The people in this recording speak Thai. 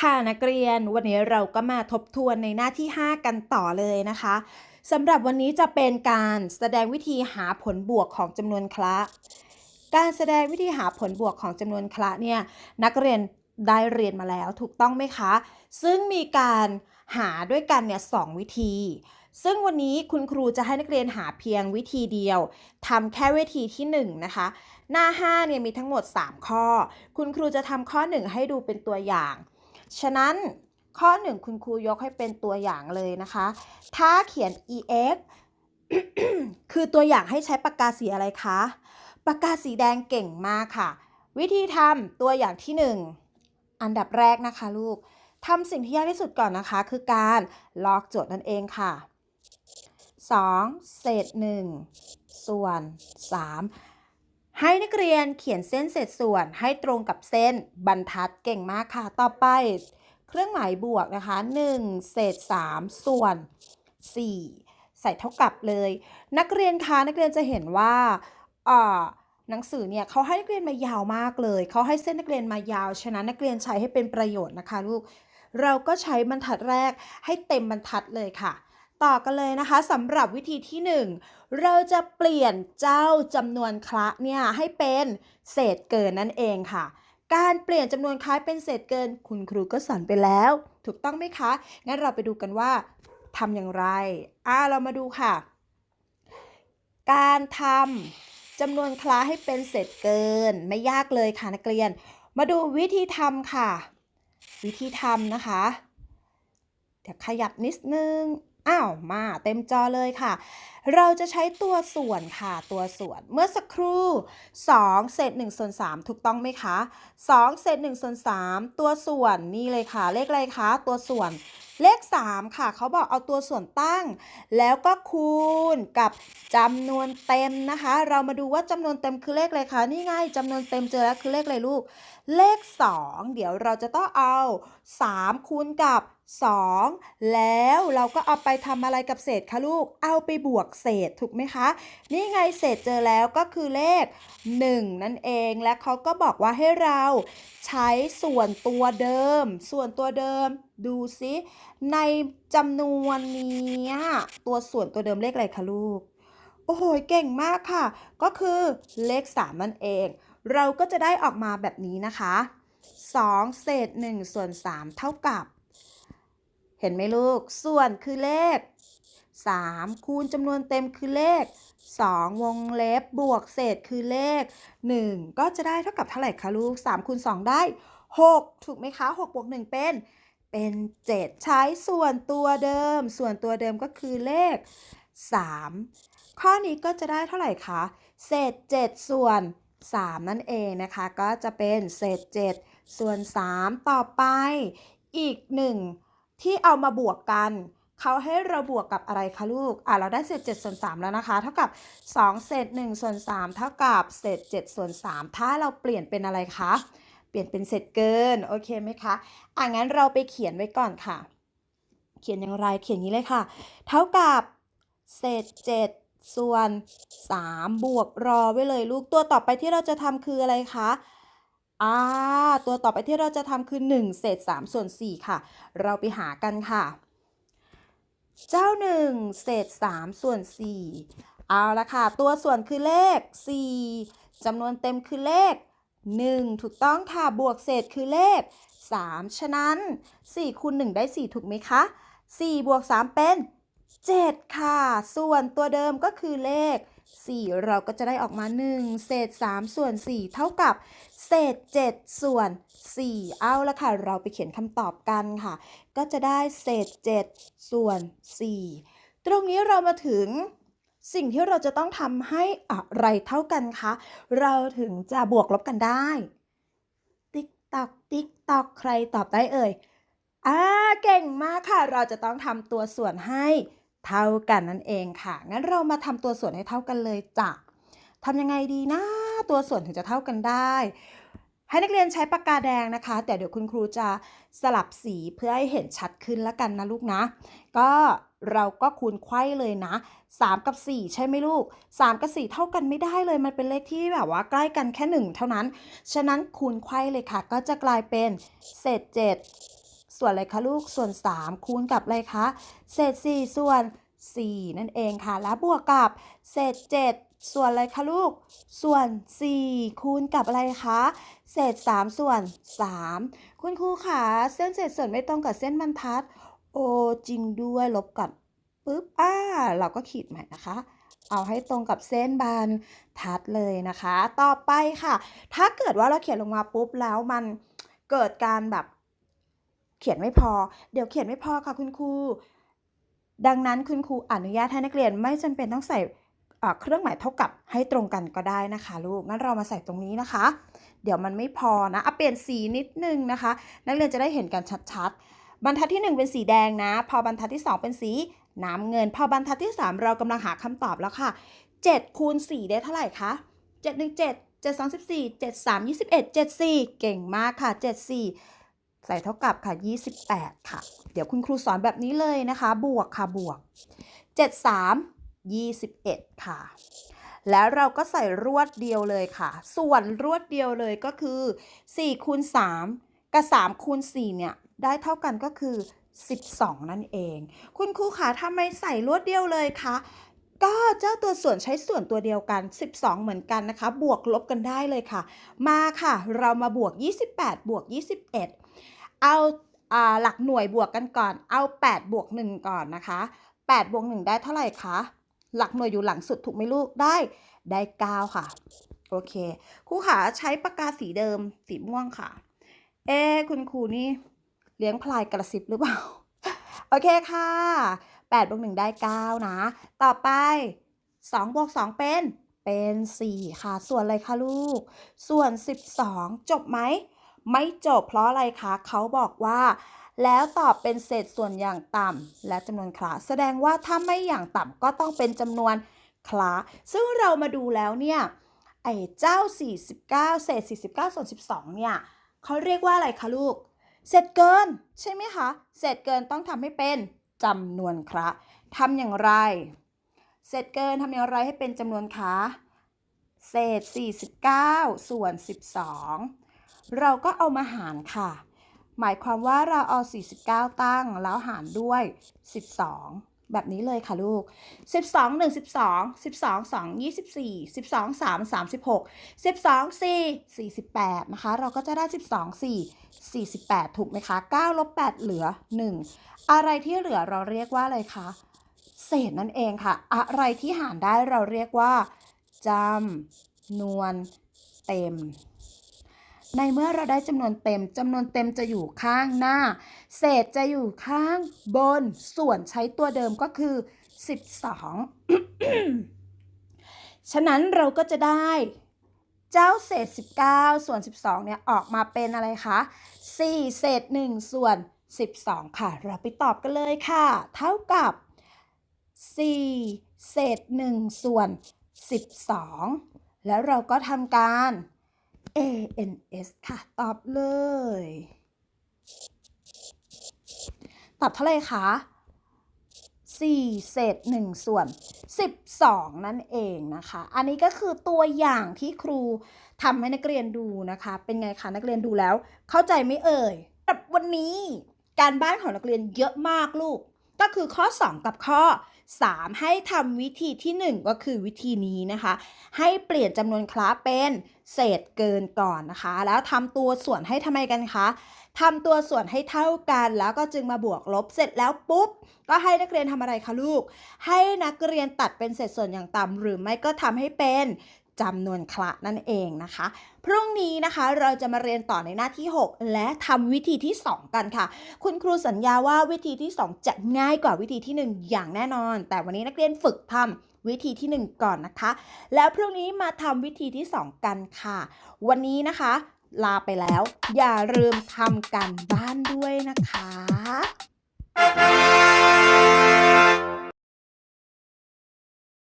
ค่ะนักเรียนวันนี้เราก็มาทบทวนในหน้าที่ 5 กันต่อเลยนะคะสำหรับวันนี้จะเป็นการแสดงวิธีหาผลบวกของจำนวนคละ การแสดงวิธีหาผลบวกของจำนวนคละเนี่ยนักเรียนได้เรียนมาแล้วถูกต้องไหมคะ ซึ่งมีการหาด้วยกันเนี่ยสองวิธี ซึ่งวันนี้คุณครูจะให้นักเรียนหาเพียงวิธีเดียวทำแค่วิธีที่ 1 นะคะ หน้า5เนี่ยมีทั้งหมด 3 ข้อ คุณครูจะทำข้อ 1 ให้ดูเป็นตัวอย่าง ฉะนั้นข้อ 1 คุณครูยกให้เป็นตัวอย่างเลยนะคะ ถ้าเขียน ex คือตัวอย่างให้ใช้ปากกาสีอะไรคะ ปากกาสีแดงเก่งมากค่ะ วิธีทำตัวอย่างที่ 1 อันดับแรกนะคะลูกทำสิ่งที่ยากที่สุดก่อนนะคะ คือการลอกโจทย์นั่นเองค่ะ 2. เศษ 1 ส่วน 3 ให้นักเรียนเขียนเส้นเศษส่วนให้ตรงกับเส้นบรรทัดเก่งมากค่ะ ต่อไป เครื่องหมายบวกนะคะ 1 เศษ 3 ส่วน 4 ใส่เท่ากับเลย นักเรียนคะนักเรียนจะเห็นว่าอ่าหนังสือเนี่ยเขาให้นักเรียนมายาวมากเลย เขาให้เส้นนักเรียนมายาว ฉะนั้นนักเรียนใช้ให้เป็นประโยชน์นะคะลูก เราก็ใช้บรรทัดแรกให้เต็มบรรทัดเลยค่ะ ต่อกันเลยนะคะสำหรับวิธีที่ 1 เราจะเปลี่ยนเจ้าจำนวนคละเนี่ยให้เป็นเศษเกินนั่นเองค่ะ การเปลี่ยนจำนวนคล้ายเป็นเศษเกิน คุณครูก็สอนไปแล้ว ถูกต้องไหมคะ งั้นเราไปดูกันว่าทำอย่างไรอ่าเรามาดูค่ะ การทำจำนวนคล้าให้เป็นเศษเกิน ไม่ยากเลยค่ะนักเรียน มาดูวิธีทำค่ะ วิธีทำนะคะเดี๋ยวขยับนิดนึง อ้าวมาเต็มจอเลยค่ะ เราจะใช้ตัวส่วนค่ะตัวส่วน เมื่อสักครู่2เศษ1ส่วน3ถูกต้องไหมคะ2เศษ1ส่วน3ตัวส่วนนี่เลยค่ะ เลขอะไรคะตัวส่วนเลข 3 ค่ะ เขาบอกเอาตัวส่วนตั้ง แล้วก็คูณกับจำนวนเต็มนะคะ เรามาดูว่าจำนวนเต็มคือเลขอะไรคะนี่ไงจำนวนเต็มเจอแล้วคือเลขอะไรลูก เลข 2 เดี๋ยวเราจะต้องเอา 3 คูณกับ 2 แล้วเราก็เอาไปทำอะไรกับเศษคะลูก เอาไปบวกเศษถูกไหมคะ นี่ไงเศษเจอแล้วก็คือเลข 1 นั่นเองและเขาก็บอกว่าให้เราใช้ส่วนตัวเดิม ส่วนตัวเดิม ดูซิในจำนวนนี้ตัวส่วนตัวเดิมเลขอะไรคะลูก โอ้โหเก่งมากค่ะ ก็คือเลข 3 นั่นเอง เราก็จะได้ออกมาแบบนี้นะคะ 2 เศษ 1 ส่วน 3 เท่ากับ เห็นไหมลูก ส่วนคือเลข 3 คูณจำนวนเต็มคือเลข 2 วงเล็บบวกเศษคือเลข 1 ก็จะได้เท่ากับเท่าไหร่คะลูก 3 คูณ 2 ได้ 6 ถูกไหมคะ 6 บวก 1 เป็น เป็น 7 ใช้ส่วนตัวเดิม ส่วนตัวเดิมก็คือเลข 3 ข้อนี้ก็จะได้เท่าไหร่คะ เศษ 7 ส่วน 3 นั่นเองนะคะ ก็จะเป็นเศษ 7 ส่วน 3 ต่อไป อีก 1 ที่เอามาบวกกันเขาให้เราบวกกับอะไรคะลูก อะ เราได้เศษ7ส่วน3แล้วนะคะ เท่ากับ2เศษ1ส่วน3เท่ากับเศษ7ส่วน3ถ้าเราเปลี่ยนเป็นอะไรคะ เปลี่ยนเป็นเศษเกิน โอเคไหมคะ อะงั้นเราไปเขียนไว้ก่อนค่ะ เขียนอย่างไร เขียนงนี้เลยค่ะ เท่ากับเศษ7ส่วน3บวกรอไว้เลยลูก ตัวต่อไปที่เราจะทำคืออะไรคะ อ่าตัวต่อไปที่เราจะทำคือ 1 เศษ 3 ส่วน 4 ค่ะ เราไปหากันค่ะ เจ้า 1 เศษ 3 ส่วน 4 เอาละค่ะ ตัวส่วนคือเลข 4จำนวนเต็มคือเลข 1 ถูกต้องค่ะ บวกเศษคือเลข 3 ฉะนั้น 4คูณ1ได้ 4 ถูกไหมคะ 4 บวก 3 เป็น 7 ค่ะ ส่วนตัวเดิมก็คือเลข 4 เราก็จะได้ออกมา 1 เศษ 3 ส่วน 4 เท่ากับ เศษ 7 ส่วน 4 เอาละค่ะ เราไปเขียนคำตอบกันค่ะ ก็จะได้เศษ 7 ส่วน 4 ตรงนี้เรามาถึงสิ่งที่เราจะต้องทำให้อะไรเท่ากันคะ เราถึงจะบวกลบกันได้ ติ๊กตอกติ๊กตอกใครตอบได้เอ่ยอ่าเก่งมากค่ะ เราจะต้องทำตัวส่วนให้ เท่ากันนั่นเองค่ะ งั้นเรามาทำตัวส่วนให้เท่ากันเลยจ้ะทำยังไงดีนะ ตัวส่วนถึงจะเท่ากันได้ ให้นักเรียนใช้ปากกาแดงนะคะ แต่เดี๋ยวคุณครูจะสลับสีเพื่อให้เห็นชัดขึ้นแล้วกันนะลูกนะ ก็เราก็คูณไข้เลยนะ 3 กับ 4 ใช่ไหมลูก 3 กับ 4 เท่ากันไม่ได้เลย มันเป็นเลขที่แบบว่าใกล้กันแค่ 1 เท่านั้น ฉะนั้นคูณไข้เลยค่ะ ก็จะกลายเป็นเศษ 7 ส่วนอะไรคะลูกส่วน 3 คูณกับอะไรคะเศษ 4 ส่วน 4 นั่นเองค่ะ แล้วบวกกับเศษ 7 ส่วนอะไรคะลูก ส่วน 4 คูณกับอะไรคะเศษ 3 ส่วน 3 คุณครูค่ะเส้นเศษส่วนไม่ตรงกับเส้นบรรทัด โอจริงด้วยลบกันปุ๊บอ่าเราก็ขีดใหม่นะคะเอาให้ตรงกับเส้นบรรทัดเลยนะคะ ต่อไปค่ะ ถ้าเกิดว่าเราเขียนลงมาปุ๊บแล้วมันเกิดการแบบ เขียนไม่พอ เดี๋ยวเขียนไม่พอค่ะคุณครู ดังนั้นคุณครูอนุญาตให้นักเรียนไม่จำเป็นต้องใส่เครื่องหมายเท่ากับให้ตรงกันก็ได้นะคะลูก งั้นเรามาใส่ตรงนี้นะคะ เดี๋ยวมันไม่พอนะเอาเปลี่ยนสีนิดนึงนะคะ นักเรียนจะได้เห็นกันชัดๆ บรรทัดที่ 1 เป็นสีแดงนะ พอบรรทัดที่ 2 เป็นสีน้ำเงิน พอบรรทัดที่ 3 เรากำลังหาคำตอบแล้วค่ะ7คูณ4ได้เท่าไหร่คะ7 1 7 7 2 14 7 3 21 7 4 เก่งมากค่ะ 7 4 ใส่เท่ากับค่ะ 28 ค่ะ เดี๋ยวคุณครูสอนแบบนี้เลยนะคะ บวกค่ะ บวก 7 3 21 ค่ะ แล้วเราก็ใส่รวดเดียวเลยค่ะ ส่วนรวดเดียวเลยก็คือ4คูณ3กับ3คูณ4เนี่ย ได้เท่ากันก็คือ 12 นั่นเอง คุณครูคะทำไมใส่รวดเดียวเลยคะก็เจ้าตัวส่วนใช้ส่วนตัวเดียวกัน 12 เหมือนกันนะคะ บวกลบกันได้เลยค่ะ มาค่ะ เรามาบวก 28 บวก 21 เอาหลักหน่วยบวกกันก่อน เอา 8 บวก 1 ก่อนนะคะ 8 บวก 1 ได้เท่าไหร่คะ หลักหน่วยอยู่หลังสุดถูกไหมลูก ได้ ได้ 9 ค่ะ โอเค ครูขาใช้ปากกาสีเดิม สีม่วงค่ะ เอ๊คุณครูนี่เลี้ยงพลายกระซิบหรือเปล่า โอเคค่ะ 8 บวก 1 ได้ 9 นะ ต่อไป 2 บวก 2 เป็น เป็น 4 ค่ะ ส่วนอะไรคะลูก ส่วน 12 จบไหม ไม่จบเพราะอะไรคะ เขาบอกว่า แล้วตอบเป็นเศษส่วนอย่างต่ำและจำนวนคลาแสดงว่าถ้าไม่อย่างต่ำก็ต้องเป็นจำนวนคลาซึ่งเรามาดูแล้วเนี่ยไอ้เจ้า 49 เศษ 49 ส่วน 12 เนี่ยเขาเรียกว่าอะไรคะลูก เศษเกิน ใช่ไหมคะ เศษเกินต้องทำให้เป็นจำนวนคระทำอย่างไร เศษเกินทำอย่างไรให้เป็นจำนวนคะเศษ 49 ส่วน 12 เราก็เอามาหารค่ะ หมายความว่าเราเอา 49 ตั้งแล้วหารด้วย 12 แบบนี้เลยค่ะลูก 12 1 12 12 2 24 12 3 36 12 4 48 นะคะ เราก็จะได้ 12 4 48 ถูกไหมคะ 9 ลบ 8 เหลือ 1 อะไรที่เหลือเราเรียกว่าอะไรคะเศษนั่นเองค่ะ อะไรที่หารได้เราเรียกว่าจำนวนเต็ม ในเมื่อเราได้จำนวนเต็มจำนวนเต็มจะอยู่ข้างหน้า เศษจะอยู่ข้างบน ส่วนใช้ตัวเดิมก็คือ 12 ฉะนั้นเราก็จะได้เจ้าเศษ 19 ส่วน 12 เนี่ย ออกมาเป็นอะไรคะ 4 เศษ 1 ส่วน 12 ค่ะ เราไปตอบกันเลยค่ะ เท่ากับ 4 เศษ 1 ส่วน 12 แล้วเราก็ทำการ ANS ค่ะ ตอบเลย ตอบเท่าไหร่คะ4เศษ1ส่วน 12 นั่นเองนะคะ อันนี้ก็คือตัวอย่างที่ครูทำให้นักเรียนดูนะคะ เป็นไงคะนักเรียนดูแล้ว เข้าใจไหมเอ่ยแบบวันนี้การบ้านของนักเรียนเยอะมากลูก ก็คือข้อ 2 กับข้อ 3 ให้ทำวิธีที่ 1 ก็คือวิธีนี้นะคะ ให้เปลี่ยนจำนวนคลาเป็นเศษเกินก่อนนะคะ แล้วทำตัวส่วนให้ทำไมกันคะทำตัวส่วนให้เท่ากันแล้วก็จึงมาบวกลบเสร็จแล้วปุ๊บ ก็ให้นักเรียนทำอะไรคะลูก ให้นักเรียนตัดเป็นเศษส่วนอย่างต่ำหรือไม่ก็ทำให้เป็น จำนวนคละนั่นเองนะคะ พรุ่งนี้นะคะเราจะมาเรียนต่อในหน้าที่ 6 และทำวิธีที่ 2 กันค่ะ คุณครูสัญญาว่าวิธีที่ 2 จะง่ายกว่าวิธีที่ 1 อย่างแน่นอน แต่วันนี้นักเรียนฝึกทำวิธีที่ 1 ก่อนนะคะ แล้วพรุ่งนี้มาทำวิธีที่ 2 กันค่ะ วันนี้นะคะ ลาไปแล้ว อย่าลืมทำกันบ้านด้วยนะคะ